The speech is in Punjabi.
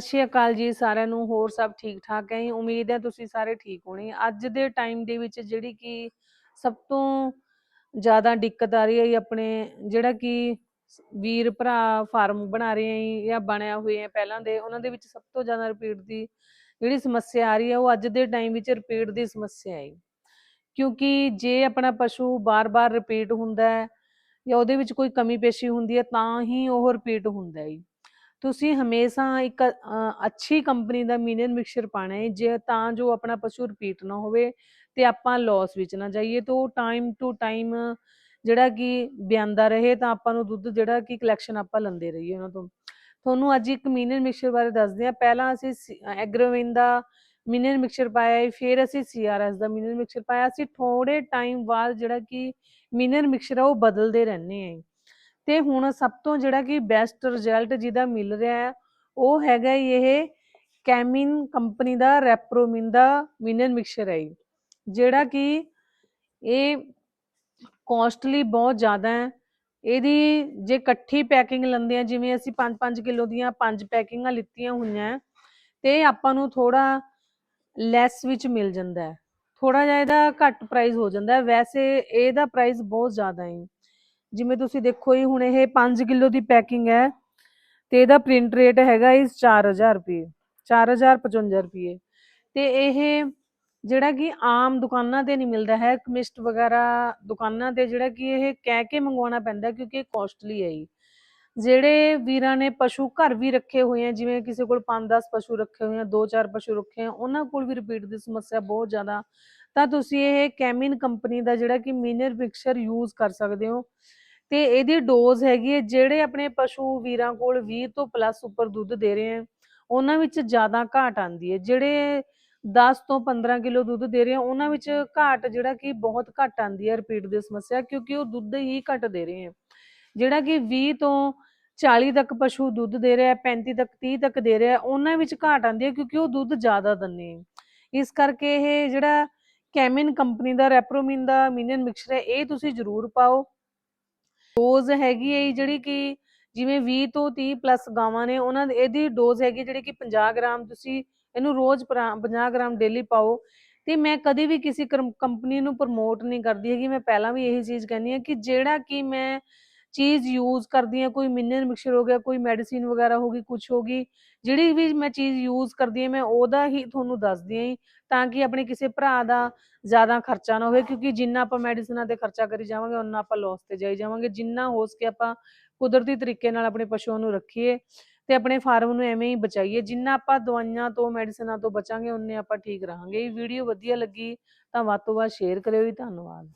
ਸਤਿ ਸ਼੍ਰੀ ਅਕਾਲ ਜੀ ਸਾਰਿਆਂ ਨੂੰ, ਹੋਰ ਸਭ ਠੀਕ ਠਾਕ ਹੈ ਉਮੀਦ ਹੈ ਤੁਸੀਂ ਸਾਰੇ ਠੀਕ ਹੋਣੇ। ਅੱਜ ਦੇ ਟਾਈਮ ਦੇ ਵਿੱਚ ਜਿਹੜੀ ਕਿ ਸਭ ਤੋਂ ਜ਼ਿਆਦਾ ਦਿੱਕਤ ਆ ਰਹੀ ਹੈ ਇਹ ਆਪਣੇ ਜਿਹੜਾ ਕਿ ਵੀਰ ਭਰਾ ਫਾਰਮ ਬਣਾ ਰਹੇ ਹੈ ਜਾਂ ਬਣਿਆ ਹੋਏ ਹੈ ਪਹਿਲਾਂ ਦੇ, ਉਹਨਾਂ ਦੇ ਵਿੱਚ ਸਭ ਤੋਂ ਜ਼ਿਆਦਾ ਰਿਪੀਟ ਦੀ ਜਿਹੜੀ ਸਮੱਸਿਆ ਆ ਰਹੀ ਹੈ ਉਹ ਅੱਜ ਦੇ ਟਾਈਮ ਵਿੱਚ ਰਿਪੀਟ ਦੀ ਸਮੱਸਿਆ ਹੈ ਕਿਉਂਕਿ ਜੇ ਆਪਣਾ ਪਸ਼ੂ ਬਾਰ-ਬਾਰ ਰਿਪੀਟ ਹੁੰਦਾ ਹੈ ਜਾਂ ਉਹਦੇ ਵਿੱਚ ਕੋਈ ਕਮੀ ਪੇਸ਼ੀ ਹੁੰਦੀ ਹੈ ਤਾਂ ਹੀ ਉਹ ਰਿਪੀਟ ਹੁੰਦਾ ਹੈ ਤੁਸੀਂ ਹਮੇਸ਼ਾ ਇੱਕ ਅ, ਅੱਛੀ ਕੰਪਨੀ ਦਾ ਮਿਨਰਲ ਮਿਕਸਚਰ ਪਾਣਾ ਹੈ ਜੇ ਤਾਂ ਜੋ ਆਪਣਾ ਪਸ਼ੂ ਰਿਪੀਟ ਨਾ ਹੋਵੇ ਤੇ ਆਪਾਂ ਲਾਸ ਵਿੱਚ ਨਾ ਜਾਈਏ ਤਾਂ ਟਾਈਮ ਟੂ ਟਾਈਮ ਜਿਹੜਾ ਕਿ ਬਿਆਂਦਾ ਰਹੇ ਤਾਂ ਆਪਾਂ ਨੂੰ ਦੁੱਧ ਜਿਹੜਾ ਕਿ ਕਲੈਕਸ਼ਨ ਆਪਾਂ ਲੰਦੇ ਰਹੀਏ ਉਹਨਾਂ ਤੋਂ। ਤੁਹਾਨੂੰ ਅੱਜ ਇੱਕ ਮਿਨਰਲ ਮਿਕਸਚਰ ਬਾਰੇ ਦੱਸਦੇ ਹਾਂ। ਪਹਿਲਾਂ ਅਸੀਂ ਐਗਰੋਵਿਨ ਦਾ ਮਿਨਰਲ ਮਿਕਸਚਰ ਪਾਇਆ ਹੈ ਫਿਰ ਅਸੀਂ ਸੀਆਰਐਸ ਦਾ ਮਿਨਰਲ ਮਿਕਸਚਰ ਪਾਇਆ। ਅਸੀਂ ਥੋੜੇ ਟਾਈਮ ਬਾਅਦ ਜਿਹੜਾ ਕਿ ਮਿਨਰਲ ਮਿਕਸਚਰ ਆ ਉਹ ਬਦਲਦੇ ਰਹਿੰਦੇ ਆ ਤੇ ਹੁਣ ਸਭ ਤੋਂ ਜਿਹੜਾ ਕਿ ਬੈਸਟ ਰਿਜ਼ਲਟ ਜਿਹਦਾ ਮਿਲ ਰਿਹਾ ਹੈ ਉਹ ਹੈਗਾ ਇਹ ਕੈਮਿਨ ਕੰਪਨੀ ਦਾ ਰੈਪਰੋਮਿਨ ਦਾ ਮਿਨਰਲ ਮਿਕਸਚਰ ਹੈ ਜਿਹੜਾ ਕਿ ਇਹ ਕੋਸਟਲੀ ਬਹੁਤ ਜ਼ਿਆਦਾ ਹੈ। ਇਹਦੀ ਜੇ ਇਕੱਠੀ ਪੈਕਿੰਗ ਲੈਂਦੇ ਆ ਜਿਵੇਂ ਅਸੀਂ 5-5 ਕਿਲੋ ਦੀਆਂ ਪੰਜ ਪੈਕਿੰਗਾਂ ਲਿੱਤੀਆਂ ਹੋਈਆਂ ਹੈ, ਤੇ ਆਪਾਂ ਨੂੰ ਥੋੜਾ ਲੈਸ ਵਿੱਚ ਮਿਲ ਜਾਂਦਾ ਹੈ। ਥੋੜਾ ਜਿਹਾ ਇਹਦਾ ਘੱਟ ਪ੍ਰਾਈਸ ਹੋ ਜਾਂਦਾ ਹੈ। ਵੈਸੇ ਇਹਦਾ ਪ੍ਰਾਈਸ ਬਹੁਤ ਜ਼ਿਆਦਾ ਹੈ ਜਿਵੇਂ ਤੁਸੀਂ ਦੇਖੋ ਹੀ ਹੁਣ ਇਹ 5 ਕਿਲੋ ਦੀ ਪੈਕਿੰਗ ਹੈ ਤੇ ਇਹਦਾ ਪ੍ਰਿੰਟ ਰੇਟ ਹੈਗਾ ਇਸ 4000 ਰੁਪਏ 4055 ਰੁਪਏ। ਤੇ ਇਹ ਜਿਹੜਾ ਕਿ ਆਮ ਦੁਕਾਨਾਂ ਤੇ ਨਹੀਂ ਮਿਲਦਾ ਹੈ ਕਮਿਸਟ ਵਗੈਰਾ ਦੁਕਾਨਾਂ ਤੇ ਜਿਹੜਾ ਕਿ ਇਹ ਕਹਿ ਕੇ ਮੰਗਵਾਉਣਾ ਪੈਂਦਾ ਕਿਉਂਕਿ ਇਹ ਕੋਸਟਲੀ ਹੈ ਜੀ। ਜਿਹੜੇ ਵੀਰਾਂ ਨੇ ਪਸ਼ੂ ਘਰ ਵੀ ਰੱਖੇ ਹੋਏ ਆ, ਜਿਵੇਂ ਕਿਸੇ ਕੋਲ 5-10 ਪਸ਼ੂ ਰੱਖੇ ਹੋਏ ਆ 2-4 ਪਸ਼ੂ ਰੱਖੇ ਆ, ਉਹਨਾਂ ਕੋਲ ਵੀ ਰਿਪੀਟ ਦੀ ਸਮੱਸਿਆ ਬਹੁਤ ਜ਼ਿਆਦਾ। ਤਾਂ ਤੁਸੀਂ ਇਹ ਕੈਮਿਨ ਕੰਪਨੀ ਦਾ ਜਿਹੜਾ ਕਿ ਮਿਨਰ ਪਿਕਚਰ ਯੂਜ਼ ਕਰ ਸਕਦੇ ਹੋ। ਤੇ ਇਹਦੀ ਡੋਜ਼ ਹੈਗੀ ਹੈ ਜਿਹੜੇ ਆਪਣੇ ਪਸ਼ੂ ਵੀਰਾਂ ਕੋਲ 20 ਤੋਂ ਪਲੱਸ ਉੱਪਰ ਦੁੱਧ ਦੇ ਰਹੇ ਆ ਉਹਨਾਂ ਵਿੱਚ ਜ਼ਿਆਦਾ ਘਾਟ ਆਂਦੀ ਹੈ। ਜਿਹੜੇ 10 ਤੋਂ 15 ਕਿਲੋ ਦੁੱਧ ਦੇ ਰਹੇ ਆ ਉਹਨਾਂ ਵਿੱਚ ਘਾਟ ਜਿਹੜਾ ਕਿ ਬਹੁਤ ਘੱਟ ਆਂਦੀ ਹੈ ਰਿਪੀਟ ਦੀ ਸਮੱਸਿਆ, ਕਿਉਂਕਿ ਉਹ ਦੁੱਧ ਹੀ ਘੱਟ ਦੇ ਰਹੇ ਆ ਜਿਹੜਾ ਕਿ 20 ਤੋਂ 40 ਤੱਕ ਪਸ਼ੂ ਦੁੱਧ ਦੇ ਰਿਹਾ 35 ਤੱਕ 30 ਤੱਕ ਦੇ ਰਿਹਾ ਉਹਨਾਂ ਵਿੱਚ ਘਾਟ ਆਂਦੀ ਹੈ ਕਿਉਂਕਿ ਉਹ ਦੁੱਧ ਜ਼ਿਆਦਾ ਦਿੰਦੇ ਆ ਇਸ ਕਰਕੇ ਇਹ ਜਿਹੜਾ ਕੈਮਿਨ ਕੰਪਨੀ ਦਾ, ਰੈਪਰੋਮਿਨ ਦਾ ਮਿਨਰਲ ਮਿਕਸਚਰ ਹੈ, ਇਹ ਤੁਸੀਂ ਜ਼ਰੂਰ ਪਾਓ। ਡੋਜ਼ ਹੈਗੀ ਹੈ ਜਿਹੜੀ ਕਿ ਜਿਵੇਂ 20 ਤੋਂ 30 ਪਲੱਸ ਗਾਵਾਂ ਨੇ, ਉਹਨਾਂ ਦੀ, ਇਹਦੀ ਡੋਜ਼ ਹੈਗੀ ਜਿਹੜੀ ਕਿ 50 ਗ੍ਰਾਮ, ਤੁਸੀਂ ਇਹਨੂੰ ਰੋਜ਼ ਪਰਾ- 50 ਗ੍ਰਾਮ ਡੇਲੀ ਪਾਓ। ਤੇ ਮੈਂ ਕਦੇ ਵੀ ਕਿਸੇ ਕੰਪਨੀ ਨੂੰ ਪ੍ਰਮੋਟ ਨਹੀਂ ਕਰਦੀ ਹੈਗੀ, ਮੈਂ ਪਹਿਲਾਂ ਵੀ ਇਹੀ ਚੀਜ਼ ਕਹਿੰਦੀ ਹਾਂ ਕਿ ਜਿਹੜਾ ਕਿ ਮੈਂ ਚੀਜ਼ ਯੂਜ਼ ਕਰਦੀ ਹਾਂ, ਕੋਈ ਮਿਨਰਲ ਮਿਕਸਚਰ ਹੋ ਗਿਆ, ਕੋਈ ਮੈਡੀਸਿਨ ਵਗੈਰਾ ਹੋ ਗਈ ਕੁਝ ਹੋ ਗਈ, ਜਿਹੜੀ ਵੀ ਮੈਂ ਚੀਜ਼ ਯੂਜ਼ ਕਰਦੀ ਹਾਂ, ਮੈਂ ਉਹਦਾ ਹੀ ਤੁਹਾਨੂੰ ਦੱਸਦੀ ਹਾਂ ਤਾਂ ਕਿ ਆਪਣੇ ਕਿਸੇ ਭਰਾ ਦਾ ਜ਼ਿਆਦਾ ਖਰਚਾ ਨਾ ਹੋਵੇ, ਕਿਉਂਕਿ ਜਿੰਨਾ ਆਪਾਂ ਮੈਡੀਸਿਨਾਂ ਤੇ ਖਰਚਾ ਕਰੀ ਜਾਵਾਂਗੇ ਉਨਾ ਆਪਾਂ ਲਾਸ ਤੇ ਜਾਈ ਜਾਵਾਂਗੇ, ਜਿੰਨਾ ਹੋ ਸਕੇ ਆਪਾਂ ਕੁਦਰਤੀ ਤਰੀਕੇ ਨਾਲ ਆਪਣੇ ਪਸ਼ੂਆਂ ਨੂੰ ਰੱਖੀਏ ਤੇ ਆਪਣੇ ਫਾਰਮ ਨੂੰ ਐਵੇਂ ਹੀ ਬਚਾਈਏ, ਜਿੰਨਾ ਆਪਾਂ ਦਵਾਈਆਂ ਤੋਂ ਮੈਡੀਸਿਨਾਂ ਤੋਂ ਬਚਾਂਗੇ ਉਨੇ ਆਪਾਂ ਠੀਕ ਰਹਾਂਗੇ। ਇਹ ਵੀਡੀਓ ਵਧੀਆ ਲੱਗੀ ਤਾਂ ਵੱਧ ਤੋਂ ਵੱਧ ਸ਼ੇਅਰ ਕਰਿਓ ਜੀ, ਧੰਨਵਾਦ।